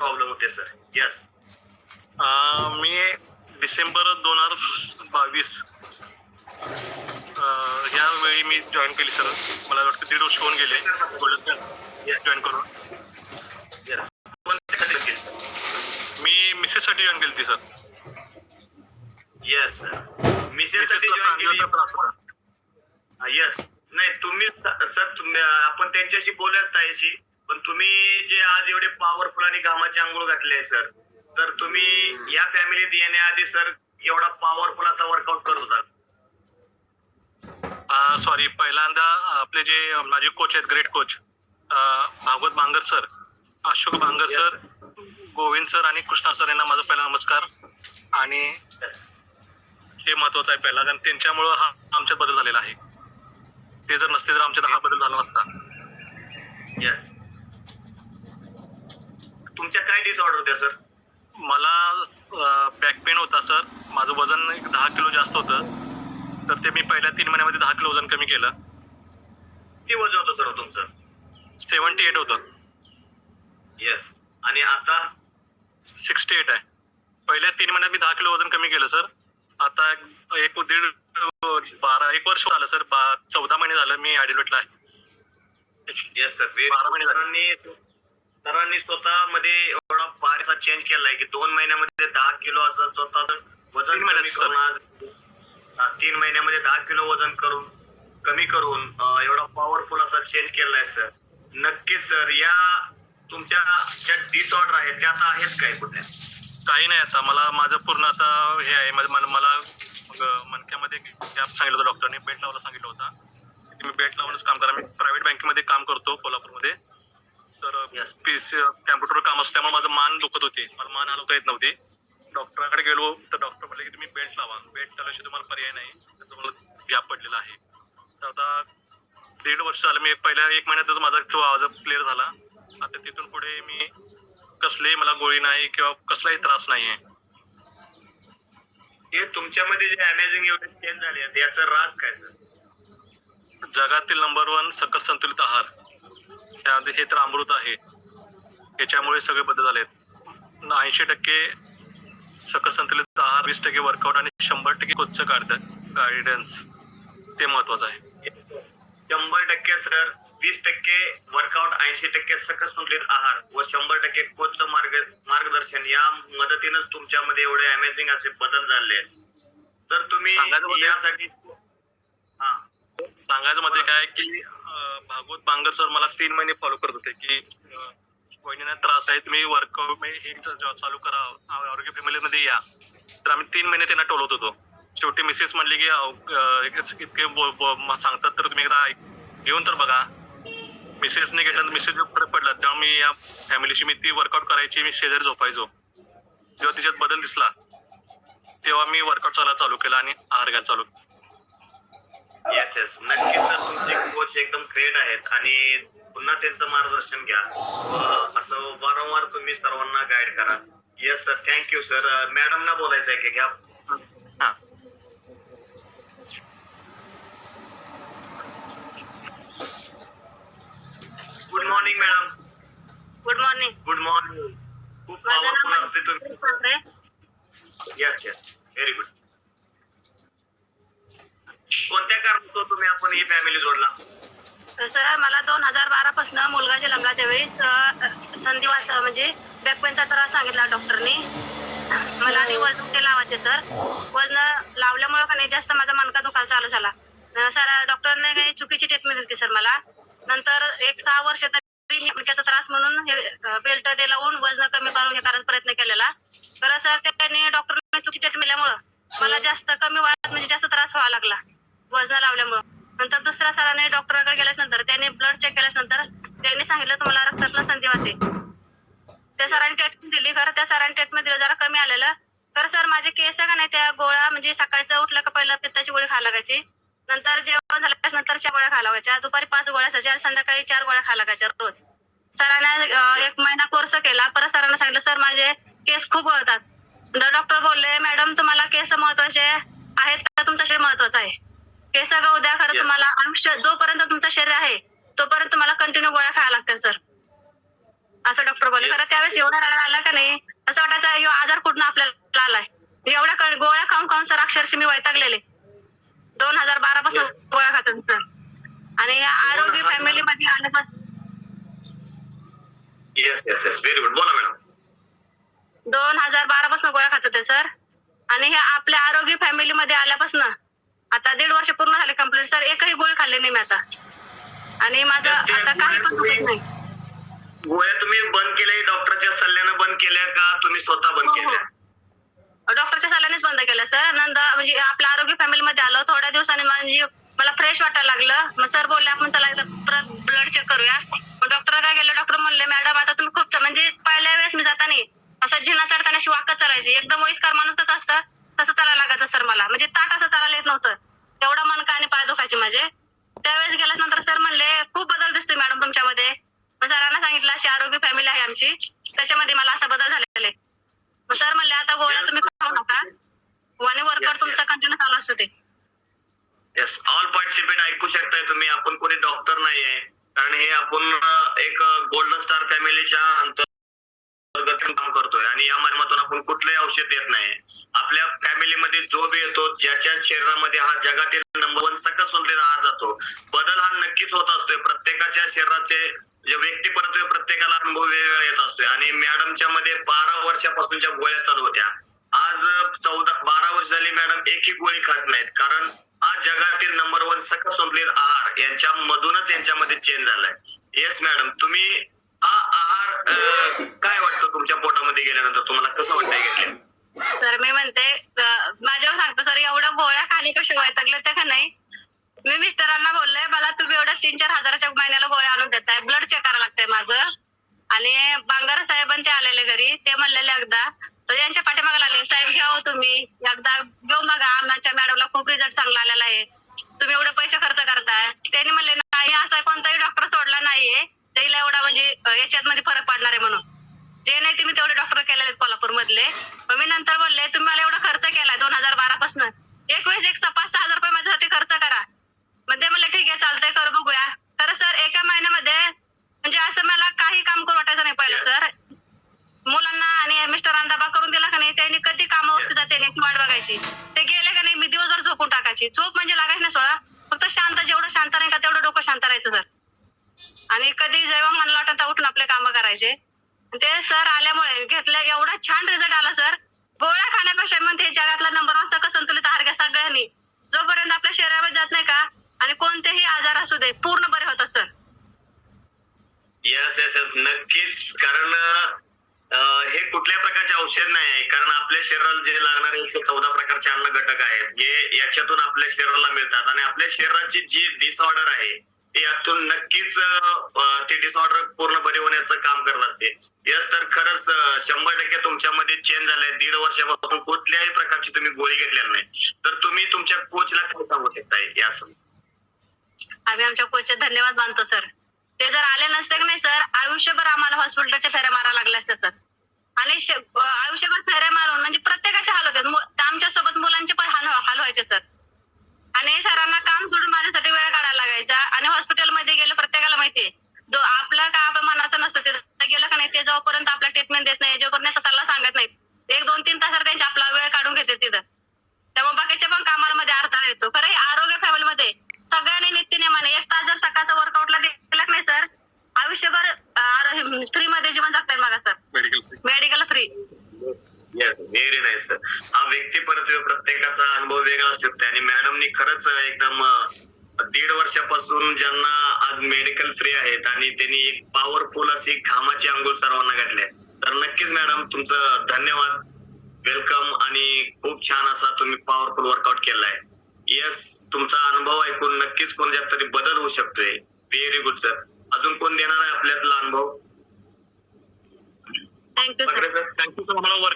Problem होते sir yes मी डिसेंबर दोन हजार बावीस यावेळी मी जॉईन केली सर मला वाटतं दीड वर्ष होऊन गेले. जॉईन करून. मी मिसेससाठी जॉईन केली सर येस सर मिसेस साठी जॉईन केली. सांगितलं त्रास होता. येस नाही तुम्ही सर तुम्ही आपण त्यांच्याशी बोलूयाच ताईशी. पण तुम्ही जे आज एवढे पॉवरफुल आणि घामाचे आंघोळ घातले आहे सर तर तुम्ही या फॅमिलीत येण्याआधी सर एवढा पॉवरफुल असा वर्कआउट करत होता. सॉरी पहिल्यांदा आपले जे माझे कोच आहेत great coach Bhagwat Bangar sir Ashok Bangar sir Govind sir आणि कृष्णा सर यांना माझा पहिला नमस्कार. आणि हे महत्वाचं आहे पहिला कारण त्यांच्यामुळं हा आमच्यात बदल झालेला आहे. ते जर नसते तर आमच्यात हा बदल झाला नसता. येस तुमच्या काय डिसऑर्डर होत्या सर मला बॅक पेन होता सर माझं वजन एक दहा किलो जास्त होतं. तर ते मी पहिल्या तीन महिन्यामध्ये दहा किलो वजन कमी केलं. किती वजन होतं सर तुमचं? सेवन्टी एट होतं. येस आणि आता? सिक्स्टी एट आहे. पहिल्या तीन महिन्यात मी दहा किलो वजन कमी केलं सर आता एक- दीड बारा एक वर्ष झालं सर चौदा महिने झालं मी ॲडिलोटला आहे. येस सर बारा महिने झाले. सरांनी स्वतःमध्ये एवढा फार असा चेंज केलाय की दोन महिन्यामध्ये दहा किलो असं स्वतः वजन कमी करून आज तीन महिन्यामध्ये दहा किलो वजन करून कमी करून एवढा पॉवरफुल असा चेंज केलाय सर. नक्कीच सर या तुमच्या ज्या डिसऑर्डर आहेत त्या आता आहेत काय कुठल्या काही नाही आता. मला माझं पूर्ण आता हे आहे. मला मणक्यामध्ये गॅप सांगितलं होतं डॉक्टरने बेल्ट लावायला सांगितलं होता. मी बेल्ट लावूनच काम करा. मी प्रायव्हेट बँकेमध्ये काम करतो कोल्हापूरमध्ये. तर. पीस कॅम्प्युटर काम असल्यामुळे माझं मान दुखत होते. मला मान हलवता येत नव्हती. डॉक्टराकडे गेलो तर डॉक्टर म्हटले की तुम्ही बेल्ट लावा. बेल्ट लावल्याशिवाय तुम्हाला पर्याय नाही. तुम्हाला गॅप पडलेला आहे. तर आता दीड वर्ष झालं मी पहिल्या एक महिन्यातच माझा तो आवाज क्लिअर झाला. आता तिथून पुढे मी कसलीही मला गोळी नाही किंवा कसलाही त्रास नाही आहे हे तुमच्यामध्ये जे अमेझिंग एवढे चेंज झाले याचं राज काय सर जगातील नंबर वन सकल संतुलित आहार. त्यामध्ये हे तर अमृत आहे. याच्यामुळे सगळे बदल झालेत. ऐंशी टक्के सकल संतुलित आहार वीस टक्के वर्कआउट आणि शंभर टक्के कोचचं गार्डन गायडन्स ते महत्वाचं आहे. शंभर टक्के सर वीस टक्के वर्कआउट ऐंशी टक्के सकस संतुलित आहार व शंभर टक्के कोचचं मार्ग मार्गदर्शन या मदतीनंच तुमच्यामध्ये एवढे अमेझिंग असे बदल झाले आहेत. तर तुम्ही म्हणजे- यासाठी हा. सांगायचं मध्ये काय की भागवत बांगर सर मला तीन महिने फॉलो करत होते की अं, त्रास आहे तुम्ही वर्कआउट हे चालू करा आरोग्य फॅमिली मध्ये या. तर आम्ही तीन महिने त्यांना टोलवत होतो. शेवटी मिसेस म्हणली की इतके सांगतात तर तुम्ही एकदा घेऊन तर बघा. मिसेसने घेतल्यानंतर मिसेस फरक पडला तेव्हा मी या फॅमिलीशी मी ती वर्कआउट करायची मी शेजारी झोपायचो. जेव्हा तिच्यात बदल दिसला तेव्हा मी वर्कआउट चालायला चालू केला आणि आहार घ्यायला चालू केला. येस येस नक्कीच सर तुमचे कोच एकदम ग्रेट आहेत आणि पुन्हा त्यांचं मार्गदर्शन घ्या. व असं वारंवार तुम्ही सर्वांना गाईड करा. Yes sir thank you sir मॅडमना बोलायचं आहे की घ्या. हा. Good morning madam good morning good morning खूप पॉवरफुल असते तुम्ही. येस येस व्हेरी गुड कोणत्या कारणास्तव तुम्ही आपण ही फॅमिली जोडला? सर मला दोन हजार बारा पासून मुलगा जन्मला त्यावेळेस संधिवात म्हणजे बॅकपेनचा त्रास सांगितला डॉक्टरने मला आणि वजन ते लावायचे सर? वजन लावल्यामुळे का नाही जास्त माझा मनका दुखायला चालू झाला. सर डॉक्टरने काही चुकीची ट्रीटमेंट दिली सर मला. नंतर एक सहा वर्ष तरी त्याचा त्रास म्हणून हे बेल्ट ते लावून वजन कमी करून हे करायचा प्रयत्न केलेला. तर सर त्याने डॉक्टरने चुकीची ट्रीटमेंट दिल्यामुळं मला जास्त कमी वाढत म्हणजे जास्त त्रास व्हावा लागला. वजन लावल्यामुळं. नंतर दुसऱ्या सराने डॉक्टरकडे गेल्याच नंतर त्यांनी ब्लड चेक केल्याच नंतर त्यांनी सांगितलं तुम्हाला रक्तातलं संधी होते त्या सरांनी ट्रीटमेंट दिली. खरं त्या सरांनी ट्रीटमेंट दिलं जरा कमी आलेलं. खरं सर माझे केस आहे का नाही त्या गोळ्या म्हणजे सकाळचं उठलं का पहिलं पित्ताची गोळी खायला लागायची. नंतर जेवण झाल्याच्यानंतर चार गोळ्या खायला लागायच्या. दुपारी पाच गोळ्या असायच्या आणि संध्याकाळी चार गोळ्या खायला लागायच्या रोज. सरांना एक महिना कोर्स केला. परत सरांना सांगितलं सर माझे केस खूप गळतात. डॉक्टर बोलले मॅडम तुम्हाला केस महत्त्वाचे आहेत का? तुमचं शरीर महत्वाचं आहे. केस गळू द्या खरं Yes. तुम्हाला आयुष्य जोपर्यंत तुमचं शरीर आहे तोपर्यंत तुम्हाला कंटिन्यू गोळ्या खायला लागतात सर असं डॉक्टर बोलले. खरं त्यावेळेस एवढा रडा आला का नाही? असं वाटायचं ह्यो आजार कुठून आपल्याला आलाय? एवढ्या क- गोळ्या खाऊन खाऊन सर अक्षरशः मी वैतागलेले. दोन हजार बारा पासून गोळ्या खातो सर आणि या आरोग्य फॅमिली मध्ये आल्यापासून yes yes yes very good बोला मॅडम दोन हजार बारा पासून गोळ्या खात होते सर आणि हे आपल्या आरोग्य फॅमिली मध्ये आल्यापासून आता दीड वर्ष पूर्ण झाले कंप्लीट सर एकही गोळी खाल्ली नाही मी आता. आणि माझं Yes, yes. आता काही पण होत नाही. गोळ्या तुम्ही बंद केल्या डॉक्टरच्या सल्ल्यानं बंद केल्या का तुम्ही स्वतः बंद हो, केल्या? डॉक्टरच्या सल्ल्यानेच बंद केलं सर. नंतर म्हणजे आपल्या आरोग्य फॅमिली मध्ये आलो थोड्या दिवसांनी म्हणजे मला फ्रेश वाटायला लागलं. मग सर बोलले आपण चला एकदा परत ब्लड चेक करूया. मग डॉक्टर काय केलं? डॉक्टर म्हणले मॅडम आता तुम्ही खूप च- म्हणजे पहिल्या वेळेस मी जाताना असं झिना चढताना अशी वाकत चालायची. एकदम वयस्कर माणूस कसं असतं? तसं चालायला लागायचं सर मला. म्हणजे ताट असं चालायला येत नव्हतं. एवढा मनका आणि पाय दुखायचे माझे. त्यावेळेस गेल्यानंतर सर म्हणले खूप बदल दिसतोय मॅडम तुमच्यामध्ये. मग सरांना सांगितलं अशी आरोग्य फॅमिली आहे आमची. त्याच्यामध्ये मला असा बदल झालेला आहे. मग सर म्हणले आता गोळ्या तुम्ही खाऊ नका. आणि वर्कआउट yes. तुमचा कंटिन्यू चालू असतो ते येस ऑल पार्टिसिपेट ऐकू शकताय तुम्ही. आपण कोणी डॉक्टर नाहीये. कारण हे आपण एक गोल्डन स्टार फॅमिलीच्या अंतर्गत काम करतोय आणि या माध्यमातून आपण कुठलंही औषध देत नाही. आपल्या फॅमिलीमध्ये जो बी येतो ज्याच्या शरीरामध्ये हा जगातील नंबर वन सकस संतुलित आहार जातो. बदल हा नक्कीच होत असतोय. प्रत्येकाच्या शरीराचे जे व्यक्तिपरत्वे प्रत्येकाला अनुभव वेगवेगळा येत असतोय. आणि मॅडमच्या मध्ये बारा वर्षापासून ज्या गोळ्या चालू होत्या. आज चौदा बारा वर्ष झाली मॅडम एकही गोळी खात नाहीत. कारण आज जगातील नंबर वन सकस संतुलित आहार यांच्या मधूनच यांच्यामध्ये चेंज झालाय. येस मॅडम तुम्ही हा आहार काय वाटतं? तुमच्या पोटामध्ये गेल्यानंतर तुम्हाला कसं वाटतंय घेतल्या तर मी म्हणते माझ्यावर सांगतो सर एवढ्या गोळ्या खाली कशा वैतागले ते का नाही? मी मिस्टरांना बोलले मला तुम्ही एवढ्या तीन चार हजाराच्या महिन्याला गोळ्या आणून देताय. ब्लड चेक करायला लागतंय माझं. आणि बांगार साहेबांनी ते आलेले घरी ते म्हणलेले एकदा. तर यांच्या पाठीमागे लागले साहेब घ्या हो तुम्ही. एकदा घेऊ मग आमच्या मॅडमला खूप रिझल्ट चांगला आलेला आहे. तुम्ही एवढे पैसे खर्च करताय. त्यांनी म्हणले नाही असा कोणताही डॉक्टर सोडला नाहीये. त्याला एवढा म्हणजे याच्यात मध्ये फरक पडणार आहे म्हणून. जे नाही ते मी तेवढे डॉक्टर केलेले कोल्हापूर मधले मग मी नंतर बोलले तुम्ही मला एवढा खर्च केलाय दोन हजार बारा पासून. एक वेळेस एक सहा- पाच सहा हजार रुपये माझ्यासाठी खर्च करा. मग ते म्हणले ठीक आहे चालतंय कर बघूया. खरं सर एका महिन्यामध्ये म्हणजे असं मला काही काम करू वाटायचं नाही पहिलं सर. मुलांना आणि मिस्टरांना डबा करून दिला का नाही त्यांनी कधी कामावरती जाते याची वाट बघायची. ते गेले का नाही मी दिवसभर झोपून टाकायची. झोप म्हणजे लागायची ना सोळा फक्त शांत जेवढं शांत नाही का तेवढं डोकं शांत राहायचं सर. आणि कधी जेव्हा मन वाटत उठून आपले कामं करायचे ते सर आल्यामुळे घेतलं एवढा छान रिझल्ट आला सर. गोळ्या खाण्यापेक्षा म्हणते जगातला नंबर वन सकस संतुलित आहार घ्या सगळ्यांनी. जोपर्यंत आपल्या शरीरावर जात नाही का आणि कोणतेही आजार असू दे पूर्ण बरे होतात सर. येस येस येस नक्कीच. कारण अं, हे कुठल्या प्रकारचे औषध नाही आहे. कारण आपल्या शरीराला जे लागणारे एकशे चौदा प्रकारचे अन्न घटक आहेत हे याच्यातून आपल्या शरीराला मिळतात. आणि आपल्या शरीराची जी डिसऑर्डर आहे यातून नक्कीच ते डिसऑर्डर पूर्ण बरे होण्याचं काम करत असते. यस तर खरंच शंभर टक्के तुमच्यामध्ये चेंज झालाय. दीड वर्षापासून कुठल्याही प्रकारची तुम्ही गोळी घेतलेली नाही. तर तुम्ही तुमच्या कोचला काय सांगू शकताय या आम्ही आमच्या कोचचे धन्यवाद मानतो सर ते जर आले नसते की नाही सर आयुष्यभर आम्हाला हॉस्पिटलच्या फेऱ्या मारा लागल्या असत्या सर आणि आयुष्यभर फेऱ्या मारून म्हणजे प्रत्येकाच्या हाल होते आमच्यासोबत मुलांचे पण हाल हो, हाल व्हायचे सर आणि सरांना काम सोडून माझ्यासाठी वेळ काढायला लागायचा. आणि हॉस्पिटलमध्ये गेलं प्रत्येकाला माहितीये. जो आपला का आपण मनाचं नसतं ते गेलं का नाही ते जोपर्यंत आपला ट्रीटमेंट देत नाही जोपर्यंत सल्ला सांगत नाही एक दोन तीन तास त्यांची आपला वेळ काढून घेते तिथं. त्यामुळे बाकीच्या पण कामांमध्ये अडथळा येतो. खरं हे आरोग्य फॅमिलीमध्ये सगळ्यांनी नित्यनेमाने एक तास जर सकाळचा वर्कआउटला दिला की नाही सर आयुष्यभर फ्री मध्ये जीवन जगता येईल बघा sir. Medical medical free very nice हा व्यक्ती परत प्रत्येकाचा अनुभव वेगळा असू शकतो आणि मॅडमनी खरंच एकदम दीड वर्षापासून ज्यांना आज मेडिकल फ्री आहेत आणि त्यांनी एक पॉवरफुल अशी घामाची अंघोळ सर्वांना घातली आहे. तर नक्कीच मॅडम तुमचं धन्यवाद वेलकम आणि खूप छान असा तुम्ही पॉवरफुल वर्कआउट केलाय येस तुमचा अनुभव ऐकून नक्कीच कोणत्यात तरी बदल होऊ शकतोय. व्हेरी गुड सर अजून कोण देणार आहे आपल्यातला अनुभव? Thank you sir sir thank you sir मला वर्कआउट